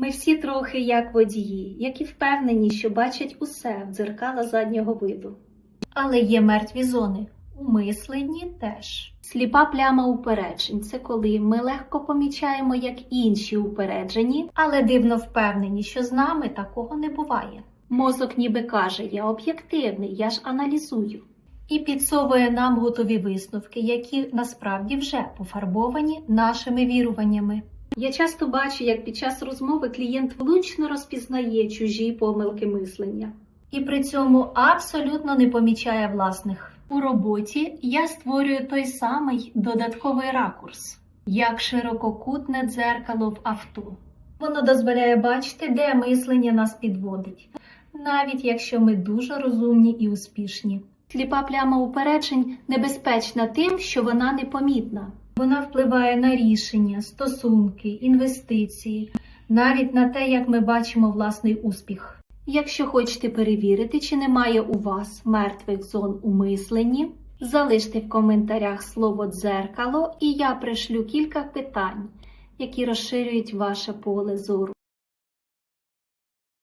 Ми всі трохи як водії, які впевнені, що бачать усе в дзеркала заднього виду. Але є мертві зони. У мисленні теж. Сліпа пляма упереджень це коли ми легко помічаємо, як інші упереджені, але дивно впевнені, що з нами такого не буває. Мозок ніби каже: Я об'єктивний, я ж аналізую. І підсовує нам готові висновки, які насправді вже пофарбовані нашими віруваннями. Я часто бачу, як під час розмови клієнт влучно розпізнає чужі помилки мислення і при цьому абсолютно не помічає власних. У роботі я створюю той самий додатковий ракурс, як ширококутне дзеркало в авто. Воно дозволяє бачити, де мислення нас підводить, навіть якщо ми дуже розумні і успішні. Сліпа пляма упереджень небезпечна тим, що вона непомітна. Вона впливає на рішення, стосунки, інвестиції, навіть на те, як ми бачимо власний успіх. Якщо хочете перевірити, чи немає у вас мертвих зон у мисленні, залиште в коментарях слово дзеркало, і я пришлю кілька питань, які розширюють ваше поле зору.